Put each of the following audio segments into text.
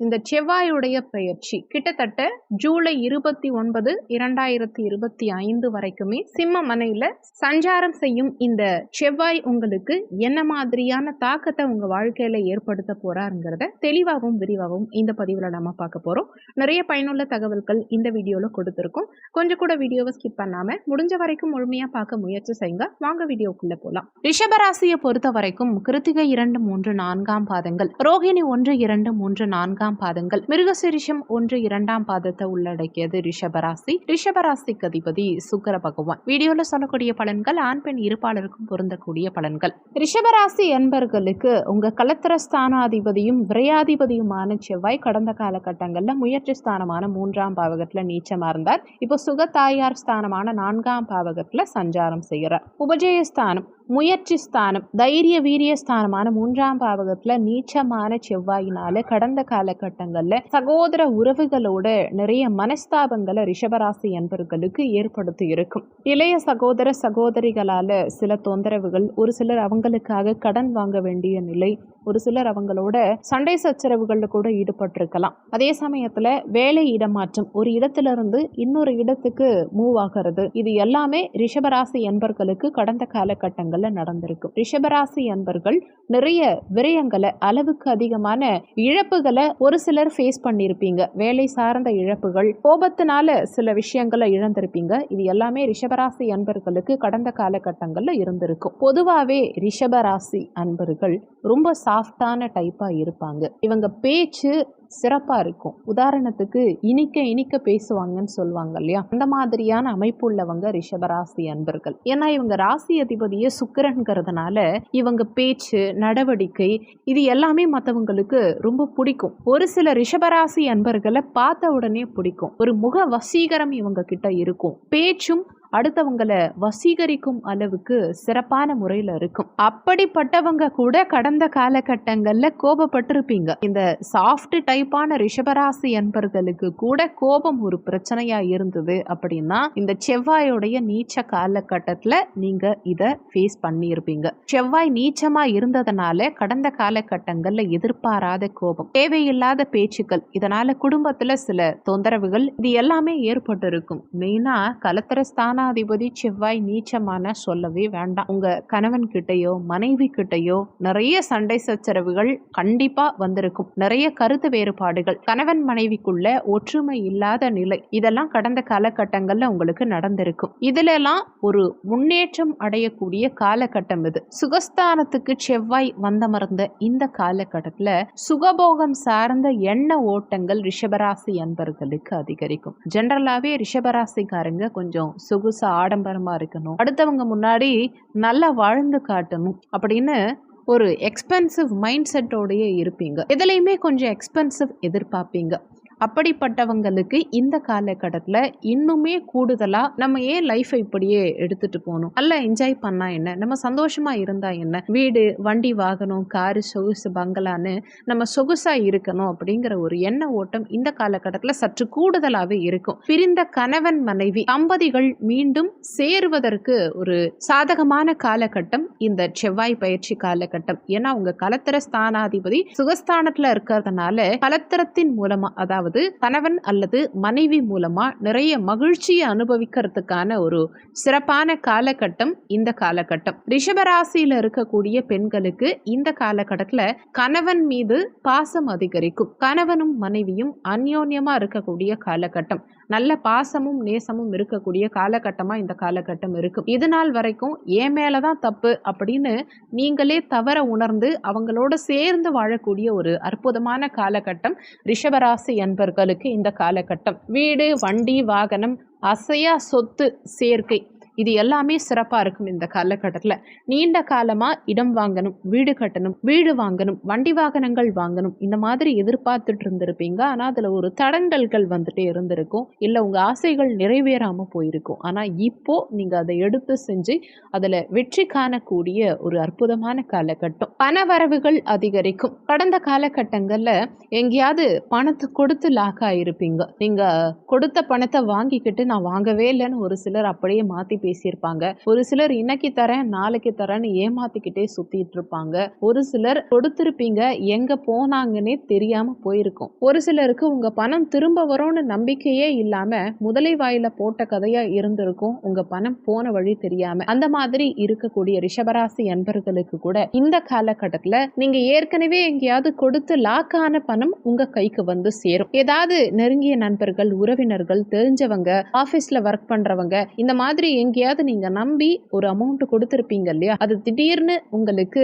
இந்த செவ்வாயுடைய பெயர்ச்சி கிட்டத்தட்ட ஜூலை இருபத்தி ஒன்பது இரண்டாயிரத்தி இருபத்தி ஐந்து வரைக்குமே சிம்ம மனையில் சஞ்சாரம் செய்யும் இந்த செவ்வாய் உங்களுக்கு என்ன மாதிரியான தாக்கத்தை உங்க வாழ்க்கையில ஏற்படுத்த போறாருங்கிறத தெளிவாகவும் விரிவாகவும் இந்த பதிவுல நம்ம பார்க்க போறோம். நிறைய பயனுள்ள தகவல்கள் இந்த வீடியோல கொடுத்துருக்கோம். கொஞ்சம் கூட வீடியோவை ஸ்கிப் பண்ணாம முடிஞ்ச வரைக்கும் முழுமையா பார்க்க முயற்சி செய்யுங்க. வாங்க வீடியோக்குள்ள போலாம். ரிஷபராசியை பொறுத்த வரைக்கும் கிருத்திகை இரண்டு மூன்று நான்காம் பாதங்கள் ரோகிணி ஒன்று இரண்டு மூன்று நான்காம் இரண்டாம் பாதங்கள். மிருகசிரிஷம் ஒன்று இரண்டாம் பாதத்தை உள்ளடக்கியது ரிஷபராசி. ரிஷபராசிக்கு அதிபதி சுக்கர பகவான். வீடியோல சொல்லக்கூடிய பலன்கள் ஆண் பெண் இருப்பாளருக்கும் பொருந்தக்கூடிய பலன்கள். ரிஷபராசி என்பர்களுக்கு உங்க கலத்திர ஸ்தானாதிபதியும் விரையாதிபதியுமான செவ்வாய் கடந்த காலகட்டங்களில் முயற்சி ஸ்தானமான மூன்றாம் பாவகத்துல நீச்சமா இருந்தார். இப்போ சுகத்தாயார் ஸ்தானமான நான்காம் பாவகத்துல சஞ்சாரம் செய்கிறார் உபஜயஸ்தானம் முயற்சி ஸ்தானம் தைரிய வீரிய ஸ்தானமான மூன்றாம் பாவகத்துல நீச்சமான செவ்வாயினால கடந்த காலகட்டங்கள்ல சகோதர உறவுகளோட நிறைய மனஸ்தாபங்களை ரிஷபராசி என்பவர்களுக்கு ஏற்படுத்தி இருக்கும். இளைய சகோதர சகோதரிகளால சில தொந்தரவுகள் ஒரு சிலர் அவங்களுக்காக கடன் வாங்க வேண்டிய நிலை ஒரு சிலர் அவங்களோட சண்டை சச்சரவுகள்ல கூட ஈடுபட்டிருக்கலாம். அதே சமயத்துல வேலை இடமாற்றம் ஒரு இடத்துல இருந்து இன்னொரு இடத்துக்கு மூவ் ஆகிறது இது எல்லாமே ரிஷபராசி என்பர்களுக்கு கடந்த காலகட்டங்கள்ல நடந்திருக்கும் ரிஷபராசி என்பர்கள் நிறைய விரயங்களை அளவுக்கு அதிகமான இழப்புகளை ஒரு சிலர் ஃபேஸ் பண்ணியிருப்பீங்க வேலை சார்ந்த இழப்புகள் கோபத்தினால சில விஷயங்களை இழந்திருப்பீங்க. இது எல்லாமே ரிஷபராசி அன்பர்களுக்கு கடந்த காலகட்டங்களில் இருந்திருக்கும் பொதுவாகவே ரிஷபராசி அன்பர்கள் ரொம்ப சாஃப்டான டைப்பாக இருப்பாங்க. இவங்க பேச்சு சிறப்பாக இருக்கும். உதாரணத்துக்கு இனிக்க இனிக்க பேசுவாங்கன்னு சொல்லுவாங்க இல்லையா? அந்த மாதிரியான அமைப்பு உள்ளவங்க ரிஷபராசி அன்பர்கள். ஏன்னா இவங்க ராசி அதிபதியே சுக்கரன்கிறதுனால இவங்க பேச்சு நடவடிக்கை இது எல்லாமே மற்றவங்களுக்கு ரொம்ப பிடிக்கும். ஒரு சில ரிஷபராசி அன்பர்களை பார்த்த உடனே பிடிக்கும். ஒரு முக வசீகரம் இவங்க கிட்ட இருக்கும். பேச்சும் அடுத்தவங்களை வசீகரிக்கும் அளவுக்கு சிறப்பான முறையில் இருக்கும். அப்படிப்பட்டவங்க கூட கடந்த காலகட்டங்களில் கோபப்பட்டிருப்பீங்க. இந்த சாஃப்ட் டைப்பான ரிஷபராசி என்பர்களுக்கு கூட கோபம் ஒரு பிரச்சனையா இருந்தது அப்படின்னா இந்த செவ்வாயோடைய நீச்ச காலகட்டத்தில் நீங்க இதை ஃபேஸ் பண்ணியிருப்பீங்க. செவ்வாய் நீச்சமா இருந்ததுனால கடந்த காலகட்டங்களில் எதிர்பாராத கோபம் தேவையில்லாத பேச்சுக்கள் இதனால குடும்பத்துல சில தொந்தரவுகள் இது எல்லாமே ஏற்பட்டிருக்கும். மெயினா கலத்திரஸ்தான ஸ்தானாதிபதி செவ்வாய் நீச்சமான சொல்லவே வேண்டாம். உங்க கணவன் கிட்டயோ மனைவி கிட்டயோ நிறைய சண்டை சச்சரவுகள் கண்டிப்பா வந்திருக்கும். நிறைய கருத்து வேறுபாடுகள். கணவன் மனைவிக்குள்ள ஒற்றுமை இல்லாத நிலை. இதெல்லாம் கடந்த காலகட்டங்கள்ல உங்களுக்கு நடந்திருக்கும். இதுல எல்லாம் ஒரு முன்னேற்றம் அடையக்கூடிய காலகட்டம் இது. சுகஸ்தானத்துக்கு செவ்வாய் வந்தமர்ந்த இந்த காலகட்டத்துல சுகபோகம் சார்ந்த எண்ண ஓட்டங்கள் ரிஷபராசி அன்பர்களுக்கு அதிகரிக்கும். ஜென்ரலாவே ரிஷபராசிக்காரங்க கொஞ்சம் சுகு சொகுசு ஆடம்பரமா இருக்கணும். அடுத்தவங்க முன்னாடி நல்லா வாழ்ந்து காட்டணும் அப்படின்னு ஒரு எக்ஸ்பென்சிவ் மைண்ட் செட்டோடையே இருப்பீங்க. எதுலேயுமே கொஞ்சம் எக்ஸ்பென்சிவ் எதிர்பார்ப்பீங்க. அப்படிப்பட்டவங்களுக்கு இந்த காலகட்டத்தில் இன்னுமே கூடுதலாக நம்ம ஏன் லைஃப்பை இப்படியே எடுத்துட்டு போகணும்? நல்லா என்ஜாய் பண்ணா என்ன? நம்ம சந்தோஷமா இருந்தா என்ன? வீடு வண்டி வாகனம் காரு சொகுசு பங்களான்னு நம்ம சொகுசா இருக்கணும் அப்படிங்கிற ஒரு எண்ண ஓட்டம் இந்த காலகட்டத்தில் சற்று கூடுதலாகவே இருக்கும். பிரிந்த கணவன் மனைவி தம்பதிகள் மீண்டும் சேருவதற்கு ஒரு சாதகமான காலகட்டம் இந்த செவ்வாய் பயிற்சி காலகட்டம். ஏன்னா உங்க கலத்திர ஸ்தானாதிபதி சுகஸ்தானத்துல இருக்கிறதுனால கலத்திரத்தின் மூலமா அதாவது கணவன் அல்லது மனைவி மூலமா நிறைய மகிழ்ச்சியை அனுபவிக்கிறதுக்கான ஒரு சிறப்பான காலகட்டம் இந்த காலகட்டம். ரிஷபராசியில இருக்கக்கூடிய பெண்களுக்கு இந்த காலகட்டத்துல கணவன் மீது பாசம் அதிகரிக்கும். கணவனும் மனைவியும் அந்யோன்யமா இருக்கக்கூடிய காலகட்டம். நல்ல பாசமும் நேசமும் இருக்கக்கூடிய காலகட்டமா இந்த காலகட்டம் இருக்கும். இது நாள் வரைக்கும் என் மேலதான் தப்பு? அப்படின்னு நீங்களே தவற உணர்ந்து அவங்களோட சேர்ந்து வாழக்கூடிய ஒரு அற்புதமான காலகட்டம் ரிஷபராசி என்பர்களுக்கு இந்த காலகட்டம். வீடு வண்டி வாகனம் அசையா சொத்து சேர்க்கை. இது எல்லாமே சிறப்பாக இருக்கும் இந்த காலகட்டத்தில். நீண்ட காலமாக இடம் வாங்கணும் வீடு கட்டணும் வீடு வாங்கணும் வண்டி வாகனங்கள் வாங்கணும். இந்த மாதிரி எதிர்பார்த்துட்டு இருந்திருப்பீங்க. ஆனால் அதில் ஒரு தடங்கல்கள் வந்துட்டு இருந்திருக்கும். இல்லை உங்கள் ஆசைகள் நிறைவேறாமல் போயிருக்கும். ஆனால் இப்போது நீங்கள் அதை எடுத்து செஞ்சு அதில் வெற்றி காணக்கூடிய ஒரு அற்புதமான காலகட்டம். பண வரவுகள் அதிகரிக்கும். கடந்த காலகட்டங்களில் எங்கேயாவது பணத்தை கொடுத்து லாக் ஆகிருப்பீங்க நீங்கள் கொடுத்த பணத்தை வாங்கிக்கிட்டு நான் வாங்கவே இல்லைன்னு ஒரு சிலர் அப்படியே மாற்றி பேசியிருப்பாங்க ஒரு சிலர் இன்னைக்கு தரேன் நாளைக்கு தரேன்னு ஏமாத்திக்கிட்டே சுத்திட்டு இருப்பாங்க ஒரு சிலர் கொடுத்திருப்பீங்க எங்க போனாங்கன்னே தெரியாம போயிருக்கும். ஒரு சிலருக்கு உங்க பணம் திரும்ப வரும்னு நம்பிக்கையே இல்லாம முதலை வாயில போட்ட கதையா இருந்திருக்கும். உங்க பணம் போன வழி தெரியாம. அந்த மாதிரி இருக்கக்கூடிய ரிஷபராசி அன்பர்களுக்கு கூட இந்த காலகட்டத்துல நீங்க ஏற்கனவே எங்கேயாவது கொடுத்து லாக் ஆன பணம் உங்க கைக்கு வந்து சேரும். ஏதாவது நெருங்கிய நண்பர்கள் உறவினர்கள் தெரிஞ்சவங்க ஆபீஸ்ல ஒர்க் பண்றவங்க இந்த மாதிரி எங்கேயாவது எங்கேயாவது நீங்க நம்பி ஒரு அமௌண்ட் கொடுத்துருப்பீங்க இல்லையா? அது திடீர்னு உங்களுக்கு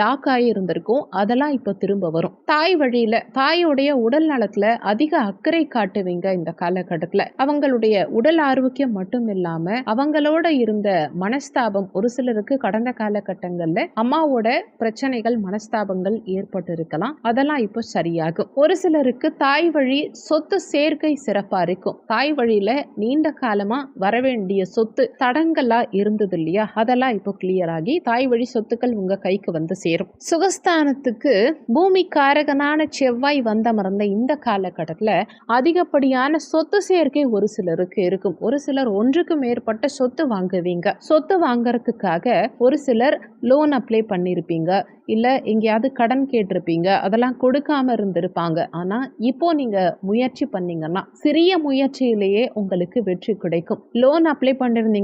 லாக் ஆகியிருந்திருக்கும் அதெல்லாம் இப்போ திரும்ப வரும். தாய் வழியில தாயோடைய உடல் நலத்துல அதிக அக்கறை காட்டுவீங்க இந்த காலகட்டத்துல. அவங்களுடைய உடல் ஆரோக்கியம் மட்டும் இல்லாம அவங்களோட இருந்த மனஸ்தாபம் ஒரு சிலருக்கு கடந்த காலகட்டங்கள்ல அம்மாவோட பிரச்சனைகள் மனஸ்தாபங்கள் ஏற்பட்டு இருக்கலாம் அதெல்லாம் இப்போ சரியாகும். ஒரு சிலருக்கு தாய் வழி சொத்து சேர்க்கை சிறப்பா இருக்கும். தாய் வழியில நீண்ட காலமா வரவேண்டிய சொத்து தடங்கலாக இருந்தது இல்லையா அதெல்லாம் இப்போ கிளியர் ஆகி தாய் வழி சொத்துக்கள் உங்க கைக்கு வந்து சேரும். சுகஸ்தானத்துக்கு பூமி காரகனான செவ்வாய் மறந்த இந்த காலகட்டத்தில் அதிகப்படியான சொத்து சேர்க்கை ஒரு சிலருக்கு இருக்கும். ஒரு சிலர் ஒன்றுக்கு மேற்பட்ட சொத்து வாங்குவீங்க. சொத்து வாங்குறதுக்காக ஒரு சிலர் லோன் அப்ளை பண்ணியிருப்பீங்க இல்லை எங்கேயாவது கடன் கேட்டிருப்பீங்க. அதெல்லாம் கொடுக்காம இருந்திருப்பாங்க. ஆனால் இப்போ நீங்கள் முயற்சி பண்ணீங்கன்னா சிறிய முயற்சியிலேயே உங்களுக்கு வெற்றி கிடைக்கும். லோன் அப்ளை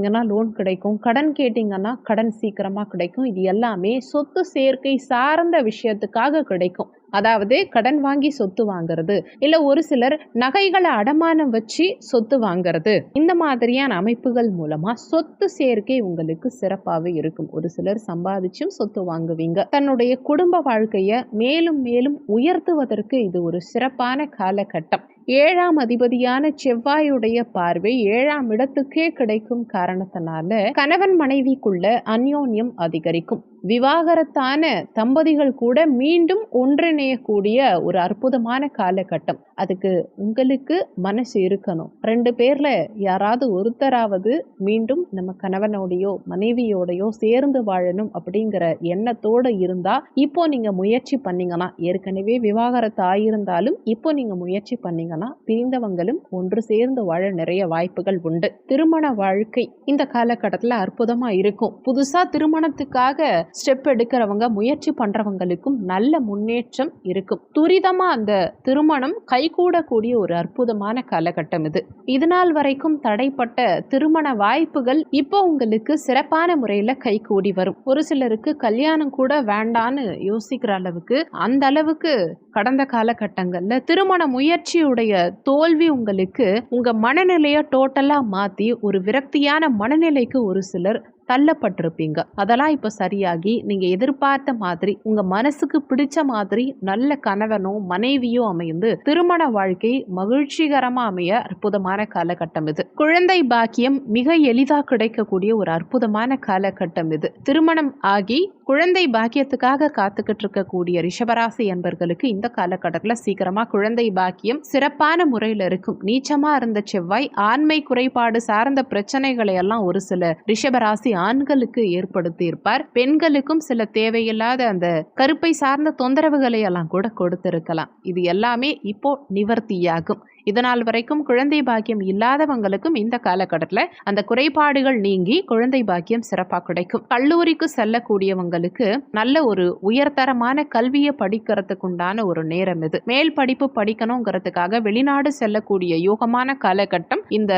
கேட்டிங்கன்னா லோன் கிடைக்கும். கடன் கேட்டிங்கன்னா கடன் சீக்கிரமாக கிடைக்கும். இது எல்லாமே சொத்து சேர்க்கை சார்ந்த விஷயத்துக்காக கிடைக்கும். அதாவது கடன் வாங்கி சொத்து வாங்குறது இல்லை ஒரு சிலர் நகைகளை அடமானம் வச்சு சொத்து வாங்குறது. இந்த மாதிரியான அமைப்புகள் மூலமா சொத்து சேர்க்கை உங்களுக்கு சிறப்பாகவே இருக்கும். ஒரு சிலர் சம்பாதிச்சும் சொத்து வாங்குவீங்க. தன்னுடைய குடும்ப வாழ்க்கையை மேலும் மேலும் உயர்த்துவதற்கு இது ஒரு சிறப்பான காலகட்டம். ஏழாம் அதிபதியான செவ்வாயுடைய பார்வை ஏழாம் இடத்துக்கே கிடைக்கும் காரணத்தினால கணவன் மனைவிக்குள்ள அந்யோன்யம் அதிகரிக்கும். விவாகரத்தான தம்பதிகள் கூட மீண்டும் ஒன்றிணையக்கூடிய ஒரு அற்புதமான காலகட்டம். அதுக்கு உங்களுக்கு மனசு இருக்கணும். ரெண்டு பேர்ல யாராவது ஒருத்தராவது மீண்டும் நம்ம கணவனோடையோ மனைவியோடையோ சேர்ந்து வாழணும் அப்படிங்கிற எண்ணத்தோட இருந்தா இப்போ நீங்க முயற்சி பண்ணீங்கன்னா ஏற்கனவே விவாகரத்து ஆயிருந்தாலும் இப்போ நீங்க முயற்சி பண்ணீங்கன்னா பிரிந்தவங்களும் ஒன்று சேர்ந்து வாழ நிறைய வாய்ப்புகள் உண்டு. திருமண வாழ்க்கை இந்த காலகட்டத்தில் அற்புதமா இருக்கும். புதுசா திருமணத்துக்காக ஸ்டெப் எடுக்கிறவங்க முயற்சி பண்ணுறவங்களுக்கும் நல்ல முன்னேற்றம் இருக்கும். துரிதமாக அந்த திருமணம் கைகூடக்கூடிய ஒரு அற்புதமான காலகட்டம் இது. இதுநாள் வரைக்கும் தடைப்பட்ட திருமண வாய்ப்புகள் இப்போ உங்களுக்கு சிறப்பான முறையில் கைகூடி வரும். ஒரு சிலருக்கு கல்யாணம் கூட வேண்டான்னு யோசிக்கிற அளவுக்கு அந்த அளவுக்கு கடந்த காலகட்டங்களில் திருமண முயற்சியுடைய தோல்வி உங்களுக்கு உங்கள் மனநிலையை டோட்டலாக மாற்றி ஒரு விரக்தியான மனநிலைக்கு ஒரு சிலர் தள்ளப்பட்டிருப்பீங்க. அதெல்லாம் இப்போ சரியாகி நீங்கள் எதிர்பார்த்த மாதிரி உங்கள் மனசுக்கு பிடிச்ச மாதிரி நல்ல கணவனோ மனைவியோ அமைந்து திருமண வாழ்க்கை மகிழ்ச்சிகரமாக அமைய அற்புதமான காலகட்டம் இது. குழந்தை பாக்கியம் மிக எளிதாக கிடைக்கக்கூடிய ஒரு அற்புதமான காலகட்டம் இது. திருமணம் ஆகி குழந்தை பாக்கியத்துக்காக காத்துக்கிட்டு இருக்கக்கூடிய ரிஷபராசி என்பர்களுக்கு இந்த காலகட்டத்தில் சீக்கிரமாக குழந்தை பாக்கியம் சிறப்பான முறையில் இருக்கும். நீச்சமாக இருந்த செவ்வாய் ஆண்மை குறைபாடு சார்ந்த பிரச்சனைகளை எல்லாம் ஒரு சில ரிஷபராசி ஆண்களுக்கு ஏற்படுத்தி இருப்பார். பெண்களுக்கும் சில தேவையில்லாத அந்த கருப்பை சார்ந்த தொந்தரவுகளை எல்லாம் கூட கொடுத்திருக்கலாம். இது எல்லாமே இப்போ நிவர்த்தியாகும். இதனால் வரைக்கும் குழந்தை பாக்கியம் இல்லாதவங்களுக்கும் இந்த காலகட்டத்தில் அந்த குறைபாடுகள் நீங்கி குழந்தை பாக்கியம் சிறப்பாக கிடைக்கும். கல்லூரிக்கு செல்லக்கூடியவங்களுக்கு நல்ல ஒரு உயர்தரமான கல்வியை படிக்கிறதுக்குண்டான ஒரு நேரம் இது. மேல் படிப்பு படிக்கணுங்கிறதுக்காக வெளிநாடு செல்லக்கூடிய யோகமான காலகட்டம் இந்த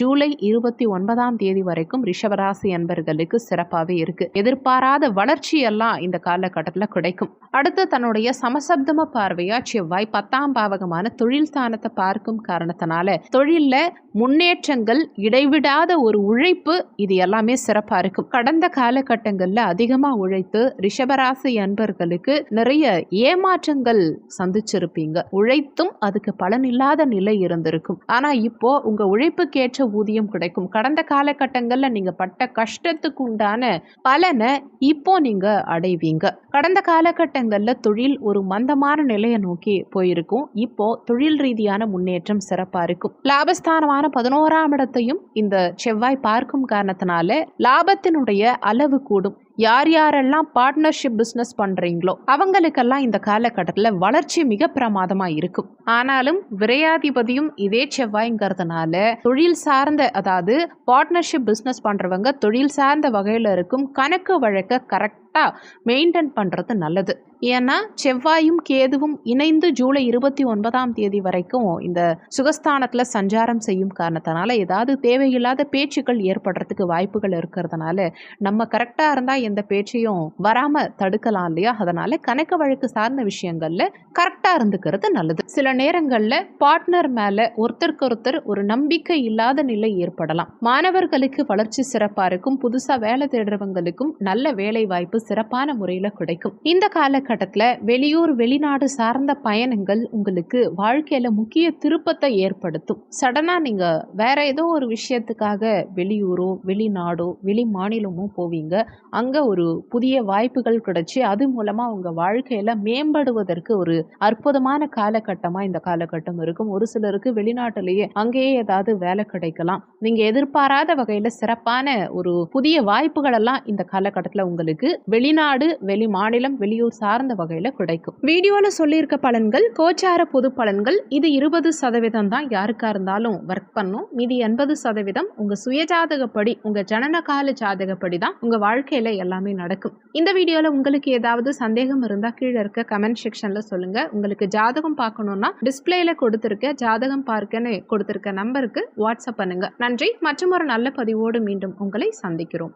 ஜூலை இருபத்தி ஒன்பதாம் தேதி வரைக்கும் ரிஷபராசி என்பர்களுக்கு சிறப்பாகவே இருக்கு. எதிர்பாராத வளர்ச்சி எல்லாம் இந்த காலகட்டத்தில் கிடைக்கும். அடுத்து தன்னுடைய சமசப்தம பார்வையா செவ்வாய் பத்தாம் பாவகமான தொழில் ஸ்தானத்தை பார்க்கும் இருக்கும் காரணத்தினால தொழில்ல முன்னேற்றங்கள் இடைவிடாத ஒரு உழைப்பு இது எல்லாமே சிறப்பா இருக்கும். கடந்த காலகட்டங்கள்ல அதிகமா உழைத்து ரிஷபராசி அன்பர்களுக்கு நிறைய ஏமாற்றங்கள் சந்திச்சிருப்பீங்க. உழைத்தும் அதுக்கு பலன் இல்லாத நிலை இருந்திருக்கும். ஆனா இப்போ உங்க உழைப்புக்கேற்ற ஊதியம் கிடைக்கும். கடந்த காலகட்டங்கள்ல நீங்க பட்ட கஷ்டத்துக்கு உண்டான பலனை இப்போ நீங்க அடைவீங்க. கடந்த காலகட்டங்கள்ல தொழில் ஒரு மந்தமான நிலையை நோக்கி போயிருக்கும். இப்போ தொழில் ரீதியான முன்னேற்றம் சிறப்பா இருக்கும். லாபஸ்தானமான பதினோராம் இடத்தையும் இந்த செவ்வாய் பார்க்கும் காரணத்தினால லாபத்தினுடைய அளவு கூடும். யார் யாரெல்லாம் பார்ட்னர்ஷிப் பிஸ்னஸ் பண்ணுறீங்களோ அவங்களுக்கெல்லாம் இந்த காலகட்டத்தில் வளர்ச்சி மிக பிரமாதமாக இருக்கும். ஆனாலும் விரையாதிபதியும் இதே செவ்வாய்ங்கிறதுனால தொழில் சார்ந்த அதாவது பார்ட்னர்ஷிப் பிஸ்னஸ் பண்ணுறவங்க தொழில் சார்ந்த வகையில் இருக்கும் கணக்கு வழக்க கரெக்ட் கரெக்டாக மெயின்டைன் பண்ணுறது நல்லது. ஏன்னா செவ்வாயும் கேதுவும் இணைந்து ஜூலை இருபத்தி ஒன்பதாம் தேதி வரைக்கும் இந்த சுகஸ்தானத்தில் சஞ்சாரம் செய்யும் காரணத்தினால ஏதாவது தேவையில்லாத பேச்சுக்கள் ஏற்படுறதுக்கு வாய்ப்புகள் இருக்கிறதுனால நம்ம கரெக்டாக இருந்தால் எந்த பேச்சையும் வராமல் தடுக்கலாம் இல்லையா? அதனால கணக்கு வழக்கு சார்ந்த விஷயங்களில் கரெக்டாக இருந்துக்கிறது நல்லது. சில நேரங்களில் பார்ட்னர் மேலே ஒருத்தருக்கு ஒருத்தர் ஒரு நம்பிக்கை இல்லாத நிலை ஏற்படலாம். மாணவர்களுக்கு வளர்ச்சி சிறப்பாக இருக்கும். புதுசாக வேலை தேடுறவங்களுக்கும் நல்ல வேலை வாய்ப்பு சிறப்பான முறையில் கிடைக்கும். இந்த காலகட்டத்தில் வெளியூர் வெளிநாடு சார்ந்த பயணங்கள் உங்களுக்கு வாழ்க்கையில் முக்கிய திருப்பத்தை ஏற்படுத்தும். சடனாக நீங்கள் வேற ஏதோ ஒரு விஷயத்துக்காக வெளியூரோ வெளிநாடோ வெளி மாநிலமோ போவீங்க. அங்கே ஒரு புதிய வாய்ப்புகள் கிடைச்சி அது மூலமாக உங்கள் வாழ்க்கையில் மேம்படுவதற்கு ஒரு அற்புதமான காலகட்டமாக இந்த காலகட்டம் இருக்கும். ஒரு சிலருக்கு வெளிநாட்டிலேயே அங்கேயே ஏதாவது வேலை கிடைக்கலாம். நீங்கள் எதிர்பாராத வகையில் சிறப்பான ஒரு புதிய வாய்ப்புகளெல்லாம் இந்த காலகட்டத்தில் உங்களுக்கு வெளிநாடு வெளி மாநிலம் வெளியூர் சார்ந்த வகையில் கிடைக்கும். வீடியோவில் சொல்லியிருக்க பலன்கள் கோச்சார பொது பலன்கள் இது இருபது சதவீதம் தான் யாருக்கா இருந்தாலும் ஒர்க் பண்ணும். மீதி எண்பது சதவீதம் உங்கள் சுயஜாதகப்படி உங்கள் ஜனனகால ஜாதகப்படி தான் உங்கள் வாழ்க்கையில் எல்லாமே நடக்கும். இந்த வீடியோவில் உங்களுக்கு ஏதாவது சந்தேகம் இருந்தால் கீழே இருக்க கமெண்ட் செக்ஷனில் சொல்லுங்கள் உங்களுக்கு ஜாதகம் பார்க்கணுன்னா டிஸ்பிளேல கொடுத்துருக்க ஜாதகம் பார்க்கன்னு கொடுத்துருக்க நம்பருக்கு வாட்ஸ்அப் பண்ணுங்கள் நன்றி. மற்றும் ஒரு நல்ல பதிவோடு மீண்டும் உங்களை சந்திக்கிறோம்.